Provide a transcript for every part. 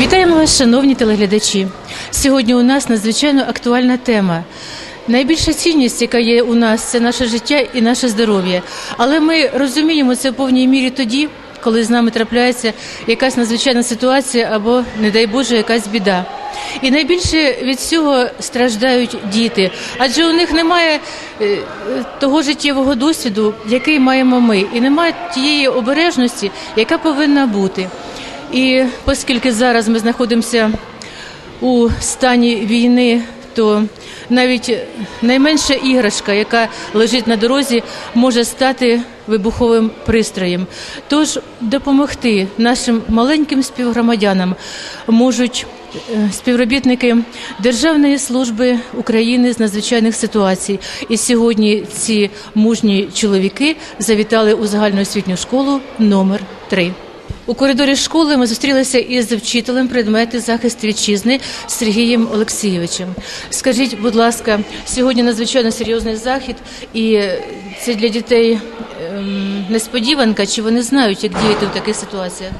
Вітаємо вас, шановні телеглядачі. Сьогодні у нас надзвичайно актуальна тема. Найбільша цінність, яка є у нас, це наше життя і наше здоров'я. Але ми розуміємо це в повній мірі тоді, коли з нами трапляється якась надзвичайна ситуація або, не дай Боже, якась біда. І найбільше від цього страждають діти, адже у них немає е, того життєвого досвіду, який маємо ми, і немає тієї обережності, яка повинна бути. І оскільки зараз ми знаходимося у стані війни, то навіть найменша іграшка, яка лежить на дорозі, може стати вибуховим пристроєм. Тож допомогти нашим маленьким співгромадянам можуть е, співробітники Державної служби України з надзвичайних ситуацій. І сьогодні ці мужні чоловіки завітали у загальноосвітню школу номер 3 у коридорі школи ми зустрілися із вчителем предмети захист вітчизни Сергієм Олексійовичем. Скажіть, будь ласка, сьогодні надзвичайно серйозний захід, і це для дітей ем, несподіванка, чи вони знають, як діяти в таких ситуаціях?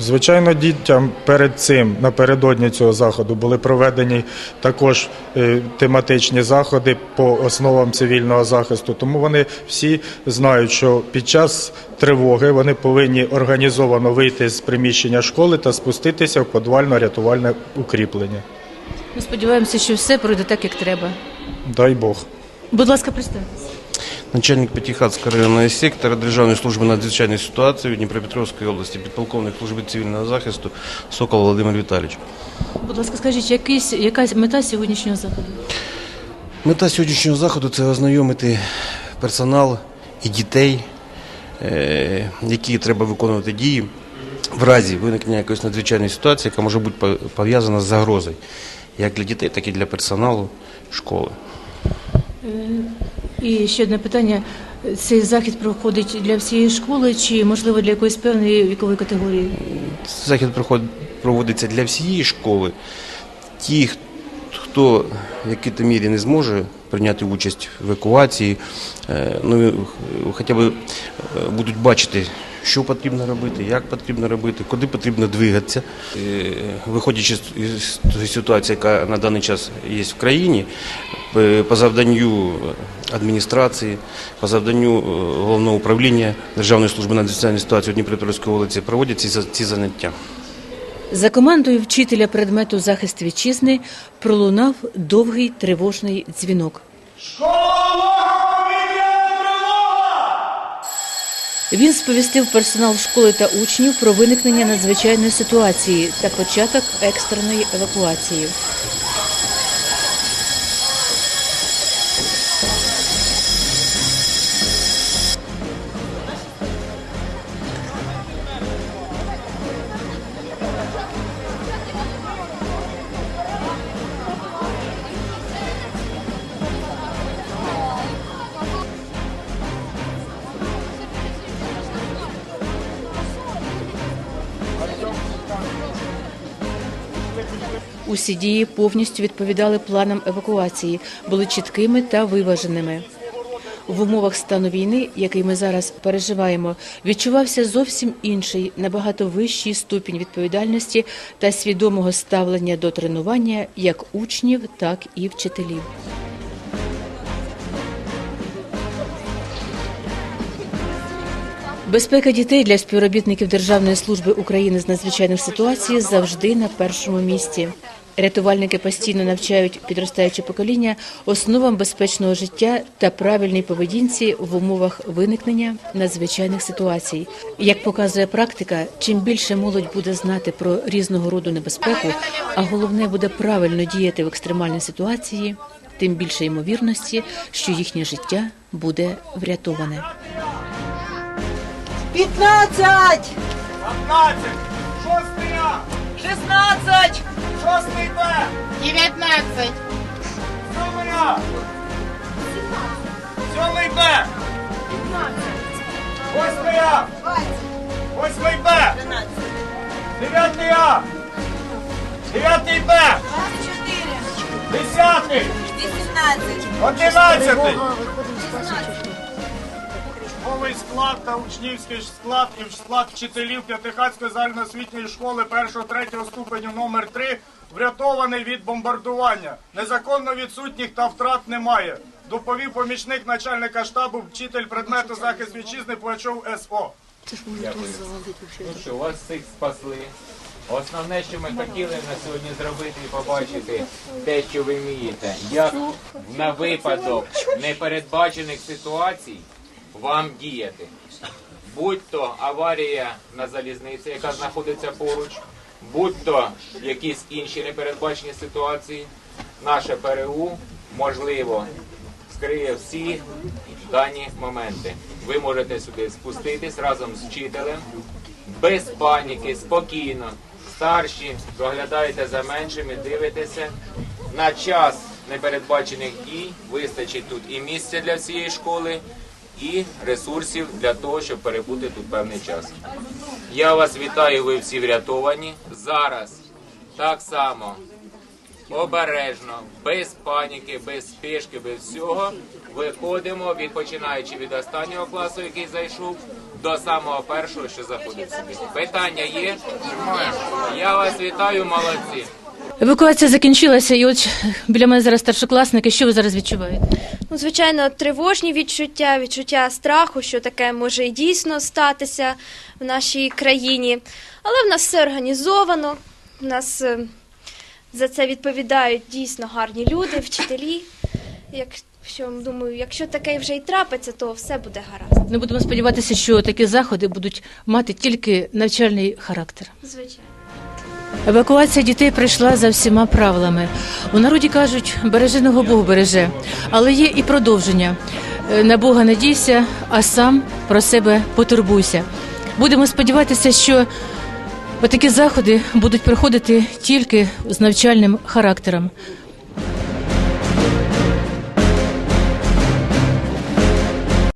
Звичайно, дітям перед цим напередодні цього заходу були проведені також е, тематичні заходи по основам цивільного захисту. Тому вони всі знають, що під час тривоги вони повинні організовано вийти з приміщення школи та спуститися в подвально-рятувальне укріплення. Ми сподіваємося, що все пройде так, як треба. Дай Бог. Будь ласка, представтеся. Начальник Пятихатського районного сектора Державної служби надзвичайної ситуації в Дніпропетровській області, підполковник служби цивільного захисту Сокол Володимир Віталійович. Будь ласка, скажіть, якийсь, якась мета сьогоднішнього заходу? Мета сьогоднішнього заходу це ознайомити персонал і дітей, е, які треба виконувати дії в разі виникнення якоїсь надзвичайної ситуації, яка може бути пов'язана з загрозою як для дітей, так і для персоналу школи. І ще одне питання: цей захід проходить для всієї школи, чи можливо для якоїсь певної вікової категорії? Захід проводиться для всієї школи. Ті, хто в якій-то мірі не зможе прийняти участь в евакуації, е, ну, хоча б е, будуть бачити, що потрібно робити, як потрібно робити, куди потрібно двигатися. Е, Виходячи з ситуації, яка на даний час є в країні, по завданню адміністрації, по завданню е, головного управління Державної служби надзвичайної ситуації у Дніпропетровській області проводять ці, ці заняття. За командою вчителя предмету захист вітчизни пролунав довгий тривожний дзвінок. Він сповістив персонал школи та учнів про виникнення надзвичайної ситуації та початок екстреної евакуації. Усі дії повністю відповідали планам евакуації, були чіткими та виваженими. В умовах стану війни, який ми зараз переживаємо, відчувався зовсім інший, набагато вищий ступінь відповідальності та свідомого ставлення до тренування як учнів, так і вчителів. Безпека дітей для співробітників Державної служби України з надзвичайних ситуацій завжди на першому місці. Рятувальники постійно навчають підростаюче покоління основам безпечного життя та правильній поведінці в умовах виникнення надзвичайних ситуацій. Як показує практика, чим більше молодь буде знати про різного роду небезпеку, а головне буде правильно діяти в екстремальній ситуації, тим більше ймовірності, що їхнє життя буде врятоване. 15! 15! Шостий А! 16! Шостий Б! 19! Сьомий А! Сьомий Б! Восьмий А! Восьмий Б! Дев'ятий А! Дев'ятий Б! 24! Десятий! 18! Одинадцятий! Особовий склад та учнівський склад і склад вчителів П'ятихатської загальноосвітньої школи 1-3 ступеню номер 3 врятований від бомбардування. Незаконно відсутніх та втрат немає. Доповів помічник начальника штабу, вчитель предмету захист вітчизни Пугачов СО. Ну що, вас всіх спасли. Основне, що ми хотіли на сьогодні зробити і побачити те, що ви вмієте, як на випадок непередбачених ситуацій вам діяти. Будь то аварія на залізниці, яка знаходиться поруч, будь то якісь інші непередбачені ситуації, наше ПРУ можливо скриє всі дані моменти. Ви можете сюди спуститись разом з вчителем, без паніки, спокійно. Старші доглядаєте за меншими, дивитеся. На час непередбачених дій вистачить тут і місця для всієї школи, і ресурсів для того, щоб перебути тут певний час. Я вас вітаю, ви всі врятовані. Зараз так само обережно, без паніки, без спішки, без всього. Виходимо, від починаючи від останнього класу, який зайшов, до самого першого, що заходить сюди. Питання є? Я вас вітаю, молодці. Евакуація закінчилася, і от біля мене зараз старшокласники. Що ви зараз відчуваєте? Ну, звичайно, тривожні відчуття, відчуття страху, що таке може і дійсно статися в нашій країні. Але в нас все організовано. В нас е, за це відповідають дійсно гарні люди, вчителі. Якщо думаю, якщо таке вже і трапиться, то все буде гаразд. Ми будемо сподіватися, що такі заходи будуть мати тільки навчальний характер. Звичайно. Евакуація дітей прийшла за всіма правилами. У народі кажуть, береженого Бог береже, але є і продовження. Е, На Бога надійся, а сам про себе потурбуйся. Будемо сподіватися, що такі заходи будуть проходити тільки з навчальним характером.